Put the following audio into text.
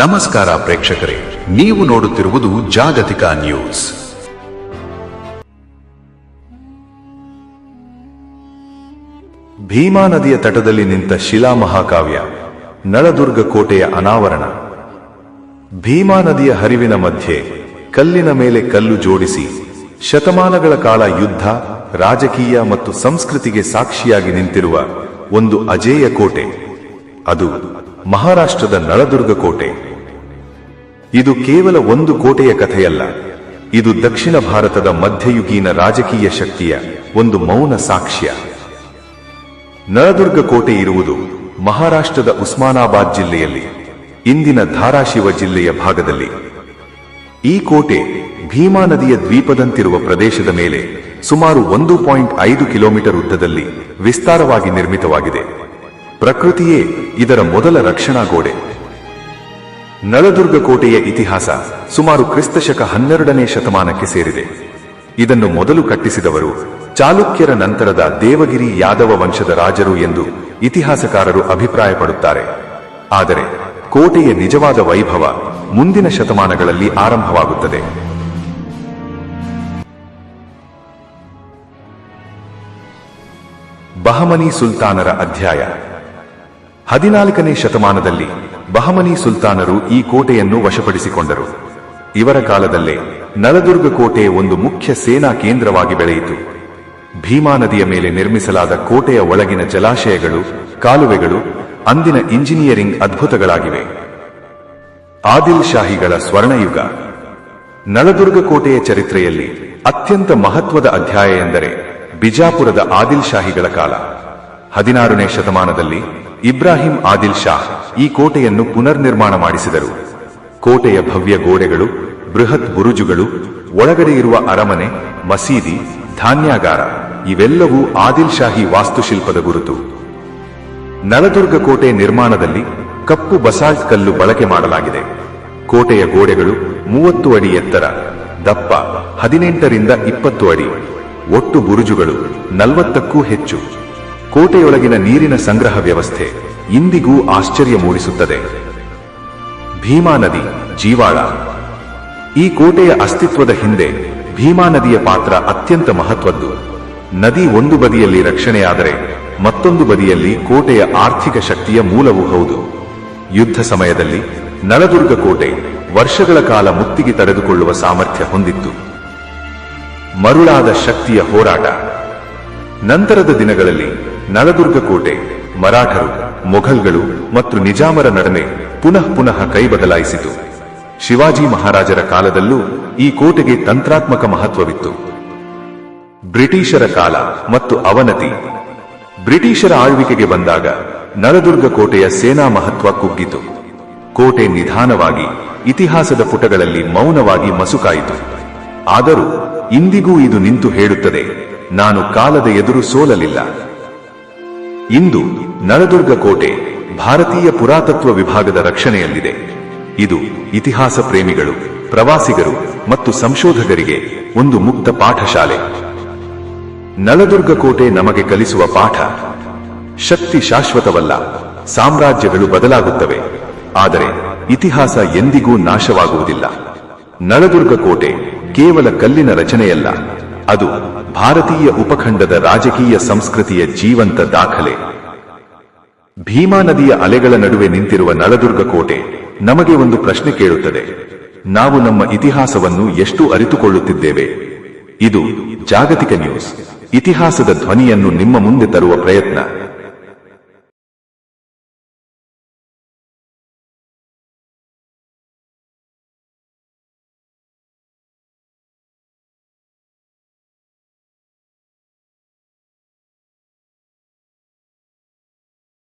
ನಮಸ್ಕಾರ ಪ್ರೇಕ್ಷಕರೇ, ನೀವು ನೋಡುತ್ತಿರುವುದು ಜಾಗತಿಕ ನ್ಯೂಸ್. ಭೀಮಾ ನದಿಯ ತಟದಲ್ಲಿ ನಿಂತ ಶಿಲಾ ಮಹಾಕಾವ್ಯ, ನಳದುರ್ಗ ಕೋಟೆಯ ಅನಾವರಣ. ಭೀಮಾ ನದಿಯ ಹರಿವಿನ ಮಧ್ಯೆ, ಕಲ್ಲಿನ ಮೇಲೆ ಕಲ್ಲು ಜೋಡಿಸಿ, ಶತಮಾನಗಳ ಕಾಲ ಯುದ್ಧ, ರಾಜಕೀಯ ಮತ್ತು ಸಂಸ್ಕೃತಿಗೆ ಸಾಕ್ಷಿಯಾಗಿ ನಿಂತಿರುವ ಒಂದು ಅಜೇಯ ಕೋಟೆ. ಅದು ಮಹಾರಾಷ್ಟ್ರದ ನಳದುರ್ಗ ಕೋಟೆ. ಇದು ಕೇವಲ ಒಂದು ಕೋಟೆಯ ಕಥೆಯಲ್ಲ, ಇದು ದಕ್ಷಿಣ ಭಾರತದ ಮಧ್ಯಯುಗೀನ ರಾಜಕೀಯ ಶಕ್ತಿಯ ಒಂದು ಮೌನ ಸಾಕ್ಷ್ಯ. ನಳದುರ್ಗ ಕೋಟೆ ಇರುವುದು ಮಹಾರಾಷ್ಟ್ರದ ಉಸ್ಮಾನಾಬಾದ್ ಜಿಲ್ಲೆಯಲ್ಲಿ, ಇಂದಿನ ಧಾರಾಶಿವ ಜಿಲ್ಲೆಯ ಭಾಗದಲ್ಲಿ. ಈ ಕೋಟೆ ಭೀಮಾ ನದಿಯ ದ್ವೀಪದಂತಿರುವ ಪ್ರದೇಶದ ಮೇಲೆ ಸುಮಾರು ಒಂದು ಪಾಯಿಂಟ್ ಐದು ಕಿಲೋಮೀಟರ್ ಉದ್ದದಲ್ಲಿ ವಿಸ್ತಾರವಾಗಿ ನಿರ್ಮಿತವಾಗಿದೆ. ಪ್ರಕೃತಿಯೇ ಇದರ ಮೊದಲ ರಕ್ಷಣಾ ಗೋಡೆ. ನಳದುರ್ಗ ಕೋಟೆಯ ಇತಿಹಾಸ ಸುಮಾರು ಕ್ರಿಸ್ತಶಕ ಹನ್ನೆರಡನೇ ಶತಮಾನಕ್ಕೆ ಸೇರಿದೆ. ಇದನ್ನು ಮೊದಲು ಕಟ್ಟಿಸಿದವರು ಚಾಲುಕ್ಯರ ನಂತರದ ದೇವಗಿರಿ ಯಾದವ ವಂಶದ ರಾಜರು ಎಂದು ಇತಿಹಾಸಕಾರರು ಅಭಿಪ್ರಾಯಪಡುತ್ತಾರೆ. ಆದರೆ ಕೋಟೆಯ ನಿಜವಾದ ವೈಭವ ಮುಂದಿನ ಶತಮಾನಗಳಲ್ಲಿ ಆರಂಭವಾಗುತ್ತದೆ. ಬಹಮನಿ ಸುಲ್ತಾನರ ಅಧ್ಯಾಯ. ಹದಿನಾಲ್ಕನೇ ಶತಮಾನದಲ್ಲಿ ಬಹಮನಿ ಸುಲ್ತಾನರು ಈ ಕೋಟೆಯನ್ನು ವಶಪಡಿಸಿಕೊಂಡರು. ಇವರ ಕಾಲದಲ್ಲೇ ನಳದುರ್ಗ ಕೋಟೆ ಒಂದು ಮುಖ್ಯ ಸೇನಾ ಕೇಂದ್ರವಾಗಿ ಬೆಳೆಯಿತು. ಭೀಮಾ ನದಿಯ ಮೇಲೆ ನಿರ್ಮಿಸಲಾದ ಕೋಟೆಯ ಒಳಗಿನ ಜಲಾಶಯಗಳು, ಕಾಲುವೆಗಳು, ಅಂದಿನ ಇಂಜಿನಿಯರಿಂಗ್ ಅದ್ಭುತಗಳಾಗಿವೆ. ಆದಿಲ್ ಶಾಹಿಗಳ ಸ್ವರ್ಣಯುಗ. ನಳದುರ್ಗ ಕೋಟೆಯ ಚರಿತ್ರೆಯಲ್ಲಿ ಅತ್ಯಂತ ಮಹತ್ವದ ಅಧ್ಯಾಯ ಎಂದರೆ ಬಿಜಾಪುರದ ಆದಿಲ್ ಶಾಹಿಗಳ ಕಾಲ. ಹದಿನಾರನೇ ಶತಮಾನದಲ್ಲಿ ಇಬ್ರಾಹಿಂ ಆದಿಲ್ ಶಾ ಈ ಕೋಟೆಯನ್ನು ಪುನರ್ನಿರ್ಮಾಣ ಮಾಡಿಸಿದರು. ಕೋಟೆಯ ಭವ್ಯ ಗೋಡೆಗಳು, ಬೃಹತ್ ಬುರುಜುಗಳು, ಒಳಗಡೆ ಇರುವ ಅರಮನೆ, ಮಸೀದಿ, ಧಾನ್ಯಾಗಾರ, ಇವೆಲ್ಲವೂ ಆದಿಲ್ ಶಾಹಿ ವಾಸ್ತುಶಿಲ್ಪದ ಗುರುತು. ನಲದುರ್ಗ ಕೋಟೆ ನಿರ್ಮಾಣದಲ್ಲಿ ಕಪ್ಪು ಬಸಾಲ್ಟ್ ಕಲ್ಲು ಬಳಕೆ ಮಾಡಲಾಗಿದೆ. ಕೋಟೆಯ ಗೋಡೆಗಳು ಮೂವತ್ತು ಅಡಿ ಎತ್ತರ, ದಪ್ಪ, ಹದಿನೆಂಟರಿಂದ ಇಪ್ಪತ್ತು ಅಡಿ, ಒಟ್ಟು ಬುರುಜುಗಳು ನಲವತ್ತಕ್ಕೂ ಹೆಚ್ಚು. ಕೋಟೆಯೊಳಗಿನ ನೀರಿನ ಸಂಗ್ರಹ ವ್ಯವಸ್ಥೆ. ಇಂದಿಗೂ ಆಶ್ಚರ್ಯ ಮೂಡಿಸುತ್ತದೆ. ಭೀಮಾ ನದಿ, ಜೀವಾಳ. ಈ ಕೋಟೆಯ ಅಸ್ತಿತ್ವದ ಹಿಂದೆ ಭೀಮಾ ನದಿಯ ಪಾತ್ರ ಅತ್ಯಂತ ಮಹತ್ವದ್ದು. ನದಿ ಒಂದು ಬದಿಯಲ್ಲಿ ರಕ್ಷಣೆಯಾದರೆ ಮತ್ತೊಂದು ಬದಿಯಲ್ಲಿ ಕೋಟೆಯ ಆರ್ಥಿಕ ಶಕ್ತಿಯ ಮೂಲವೂ ಹೌದು. ಯುದ್ಧ ಸಮಯದಲ್ಲಿ ನಳದುರ್ಗ ಕೋಟೆ ವರ್ಷಗಳ ಕಾಲ ಮುತ್ತಿಗೆ ತಡೆದುಕೊಳ್ಳುವ ಸಾಮರ್ಥ್ಯ ಹೊಂದಿತ್ತು. ಮರುಳಾದ ಶಕ್ತಿಯ ಹೋರಾಟ. ನಂತರದ ದಿನಗಳಲ್ಲಿ ನಳದುರ್ಗ ಕೋಟೆ ಮರಾಠರು ಮೊಘಲ್ಗಳು ಮತ್ತು ನಿಜಾಮರ ನಡನೆ ಪುನಃ ಪುನಃ ಕೈ ಬದಲಾಯಿಸಿತು ಶಿವಾಜಿ ಮಹಾರಾಜರ ಕಾಲದಲ್ಲೂ ಈ ಕೋಟೆಗೆ ತಂತ್ರಾತ್ಮಕ ಮಹತ್ವವಿತ್ತು. ಬ್ರಿಟಿಷರ ಕಾಲ ಮತ್ತು ಅವನತಿ. ಬ್ರಿಟಿಷರ ಆಳ್ವಿಕೆಗೆ ಬಂದಾಗ ನಳದುರ್ಗ ಕೋಟೆಯ ಸೇನಾ ಮಹತ್ವ ಕುಗ್ಗಿತು. ಕೋಟೆ ನಿಧಾನವಾಗಿ ಇತಿಹಾಸದ ಪುಟಗಳಲ್ಲಿ ಮೌನವಾಗಿ ಮಸುಕಾಯಿತು. ಆದರೂ ಇಂದಿಗೂ ಇದು ನಿಂತು ಹೇಳುತ್ತದೆ, ನಾನು ಕಾಲದ ಎದುರು ಸೋಲಲಿಲ್ಲ. ಇಂದು ನಳದುರ್ಗ ಕೋಟೆ ಭಾರತೀಯ ಪುರಾತತ್ವ ವಿಭಾಗದ ರಕ್ಷಣೆಯಲ್ಲಿದೆ. ಇದು ಇತಿಹಾಸ ಪ್ರೇಮಿಗಳು, ಪ್ರವಾಸಿಗರು ಮತ್ತು ಸಂಶೋಧಕರಿಗೆ ಒಂದು ಮುಕ್ತ ಪಾಠಶಾಲೆ. ನಳದುರ್ಗ ಕೋಟೆ ನಮಗೆ ಕಲಿಸುವ ಪಾಠ ಶಕ್ತಿ ಶಾಶ್ವತವಲ್ಲ, ಸಾಮ್ರಾಜ್ಯಗಳು ಬದಲಾಗುತ್ತವೆ, ಆದರೆ ಇತಿಹಾಸ ಎಂದಿಗೂ ನಾಶವಾಗುವುದಿಲ್ಲ. ನಳದುರ್ಗ ಕೋಟೆ ಕೇವಲ ಕಲ್ಲಿನ ರಚನೆಯಲ್ಲ, ಅದು ಭಾರತೀಯ ಉಪಖಂಡದ ರಾಜಕೀಯ ಸಂಸ್ಕೃತಿಯ ಜೀವಂತ ದಾಖಲೆ. ಭೀಮಾ ನದಿಯ ಅಲೆಗಳ ನಡುವೆ ನಿಂತಿರುವ ನಳದುರ್ಗ ಕೋಟೆ ನಮಗೆ ಒಂದು ಪ್ರಶ್ನೆ ಕೇಳುತ್ತದೆ. ನಾವು ನಮ್ಮ ಇತಿಹಾಸವನ್ನು ಎಷ್ಟು ಅರಿತುಕೊಳ್ಳುತ್ತಿದ್ದೇವೆ? ಇದು ಜಾಗತಿಕ ನ್ಯೂಸ್. ಇತಿಹಾಸದ ಧ್ವನಿಯನ್ನು ನಿಮ್ಮ ಮುಂದೆ ತರುವ ಪ್ರಯತ್ನ.